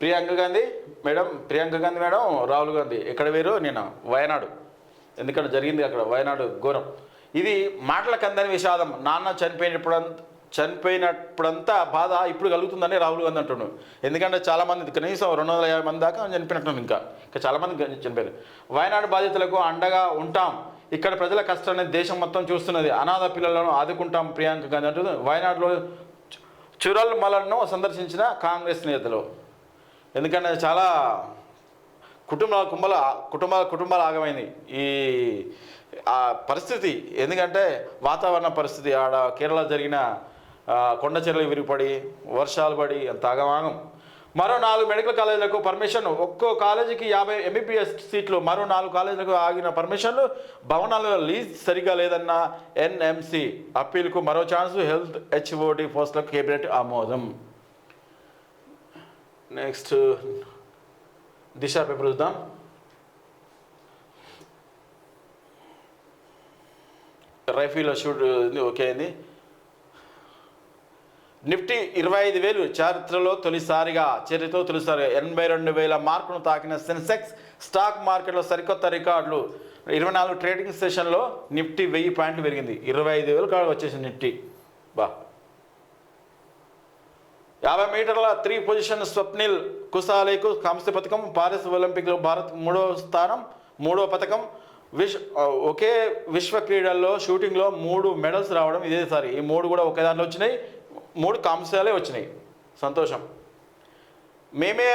Priyanka Gandhi madam Priyanka Gandhi madam Rahul Gandhi ఎక్కడ వేరు నేను వయనాడు ఎందుకంటే జరిగింది అక్కడ వయనాడు ఘోరం ఇది మాటలకు అందని విషాదం నాన్న చనిపోయినప్పుడంతా చనిపోయినప్పుడంతా బాధ ఇప్పుడు కలుగుతుందని రాహుల్ గాంధీ అంటున్నాడు ఎందుకంటే చాలామంది కనీసం రెండు వందల యాభై మంది దాకా చనిపోయినట్టున్నాను ఇంకా ఇంకా చాలామంది చనిపోయారు వయనాడు బాధితులకు అండగా ఉంటాం ఇక్కడ ప్రజల కష్టాన్ని దేశం మొత్తం చూస్తున్నది అనాథ పిల్లలను ఆదుకుంటాం ప్రియాంక గాంధీ అంటుంది వయనాడులో చురల్ మలను సందర్శించిన కాంగ్రెస్ నేతలు ఎందుకంటే చాలా కుటుంబాల కుంభల కుటుంబాల కుటుంబాలు ఆగమైంది. ఈ ఆ పరిస్థితి ఎందుకంటే వాతావరణ పరిస్థితి ఆడ కేరళ జరిగిన కొండ చర్యలు విరిగిపడి వర్షాలు పడి అంత ఆగమాగం. మరో నాలుగు మెడికల్ కాలేజీలకు పర్మిషన్ ఒక్కో కాలేజీకి యాభై ఎంబీబీఎస్ సీట్లు మరో నాలుగు కాలేజీలకు ఆగిన పర్మిషన్లు భవనాలు లీజ్ సరిగా లేదన్న ఎన్ఎంసి అప్పీల్కు మరో ఛాన్స్ హెల్త్ హెచ్ఓడి పోస్టులకు కేబినెట్ ఆమోదం. నెక్స్ట్ దిశ పేపర్ చూద్దాం రైఫీలో షూట్ ఓకే అయింది నిఫ్టీ ఇరవై ఐదు వేలు చరిత్రలో తొలిసారిగా చరిత్రలో తొలిసారిగా ఎనభై రెండు వేల మార్కును తాకిన సెన్సెక్స్ స్టాక్ మార్కెట్లో సరికొత్త రికార్డులు ఇరవై నాలుగు ట్రేడింగ్ సెషన్లో నిఫ్టీ వెయ్యి పాయింట్లు పెరిగింది. ఇరవై ఐదు వేలు కాడ వచ్చేసింది నిఫ్టీ బా. యాభై మీటర్ల త్రీ పొజిషన్ స్వప్నిల్ కుసాలేకు కాంస్య పథకం పారిస్ ఒలింపిక్లో భారత్ మూడో స్థానం మూడో పథకం. విశ్ ఒకే విశ్వ క్రీడల్లో షూటింగ్లో మూడు మెడల్స్ రావడం ఇదేసారి ఈ మూడు కూడా ఒకే దాంట్లో వచ్చినాయి. మూడు కాంస్యాలే వచ్చినాయి. సంతోషం. మేమే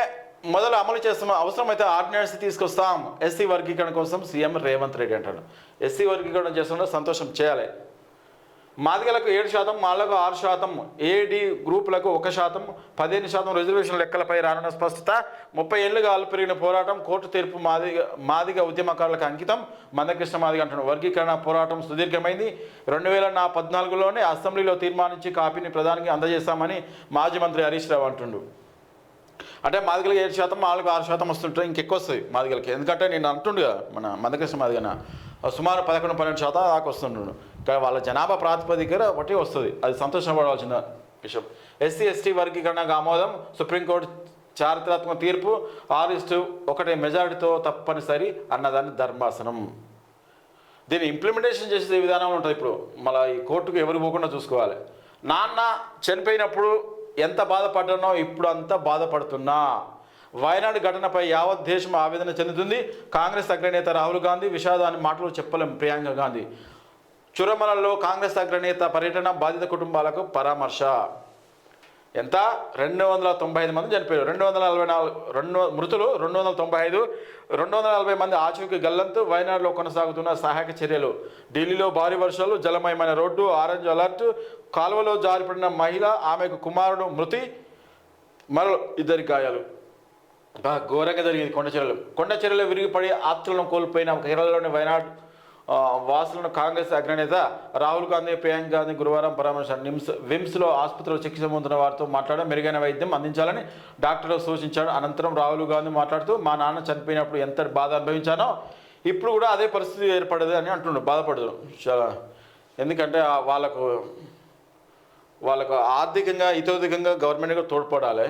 మొదలు అమలు చేస్తున్నాం అవసరమైతే ఆర్డినెన్స్ తీసుకొస్తాం. ఎస్సీ వర్గీకరణ కోసం సీఎం రేవంత్ రెడ్డి అంటాడు. ఎస్సీ వర్గీకరణ చేస్తున్నా సంతోషం చేయాలి. మాదిగలకు ఏడు శాతం మాలకు ఆరు శాతం ఏడి గ్రూపులకు ఒక శాతం పదిహేను శాతం రిజర్వేషన్ లెక్కలపై రానున్న స్పష్టత ముప్పై ఏళ్ళుగా పెరిగిన పోరాటం కోర్టు తీర్పు మాదిగ మాదిగ ఉద్యమకారులకు అంకితం. మందకృష్ణ మాదిగ అంటున్నాడు వర్గీకరణ పోరాటం సుదీర్ఘమైంది. రెండు వేల నా పద్నాలుగులోనే అసెంబ్లీలో తీర్మానించి కాపీని ప్రధానికి అందజేస్తామని మాజీ మంత్రి హరీష్ రావు అంటుండు. అంటే మాదిగలకి ఏడు శాతం వాళ్ళకి ఆరు శాతం వస్తుంటే ఇంకెక్కువ వస్తుంది మాదిగలకి. ఎందుకంటే నేను అంటుండగా మన మందకృష్ణ మాదిగన సుమారు పదకొండు పన్నెండు శాతం దాకా వస్తుండ్రు కానీ వాళ్ళ జనాభా ప్రాతిపదికన ఒకటి వస్తుంది. అది సంతోషపడవలసిన విషయం. ఎస్సీ ఎస్టీ వర్గీకరణకు ఆమోదం సుప్రీంకోర్టు చారిత్రాత్మక తీర్పు ఆరు ఇస్టు ఒకటి మెజారిటీతో తప్పనిసరి అన్నదాన్ని ధర్మాసనం. దీన్ని ఇంప్లిమెంటేషన్ చేసే విధానం ఉంటుంది ఇప్పుడు. మళ్ళీ ఈ కోర్టుకు ఎవరు పోకుండా చూసుకోవాలి. నాన్న చనిపోయినప్పుడు ఎంత బాధపడ్డానో ఇప్పుడు అంత బాధపడుతున్నా. వయనాడు ఘటనపై యావత్ దేశం ఆవేదన చెందుతుంది. కాంగ్రెస్ అగ్రనేత రాహుల్ గాంధీ విషాదాన్ని మాటలు చెప్పలేం ప్రియాంక గాంధీ. చురమలలో కాంగ్రెస్ అగ్రనేత పర్యటన బాధిత కుటుంబాలకు పరామర్శ. ఎంత? రెండు వందల తొంభై ఐదు మంది చనిపోయారు. రెండు వందల నలభై నాలుగు రెండు మృతులు రెండు వందల తొంభై ఐదు రెండు వందల నలభై మంది ఆచూకీ గల్లంతు వయనాడులో కొనసాగుతున్న సహాయక చర్యలు. ఢిల్లీలో భారీ వర్షాలు జలమయమైన రోడ్డు ఆరెంజ్ అలర్ట్ కాలువలో జారిపడిన మహిళ ఆమెకు కుమారుడు మృతి మరో ఇద్దరి గాయాలు. బా ఘోరంగా జరిగింది కొండ చర్యలు. కొండ చర్యలు విరిగిపడి ఆత్రులను కోల్పోయిన కేరళలోని వయనాడు వాసులను కాంగ్రెస్ అగ్రనేత రాహుల్ గాంధీ ప్రియాంక గాంధీ గురువారం పరామర్శించారు. నిమ్స్ విమ్స్లో ఆసుపత్రిలో చికిత్స పొందుతున్న వారితో మాట్లాడి మెరుగైన వైద్యం అందించాలని డాక్టర్లు సూచించాడు అనంతరం రాహుల్ గాంధీ మాట్లాడుతూ మా నాన్న చనిపోయినప్పుడు ఎంత బాధ అనుభవించానో ఇప్పుడు కూడా అదే పరిస్థితి ఏర్పడదు అని అంటున్నాడు. బాధపడదు చాలా. ఎందుకంటే వాళ్ళకు వాళ్ళకు ఆర్థికంగా ఇతోధికంగా గవర్నమెంట్ కూడా తోడ్పడాలి.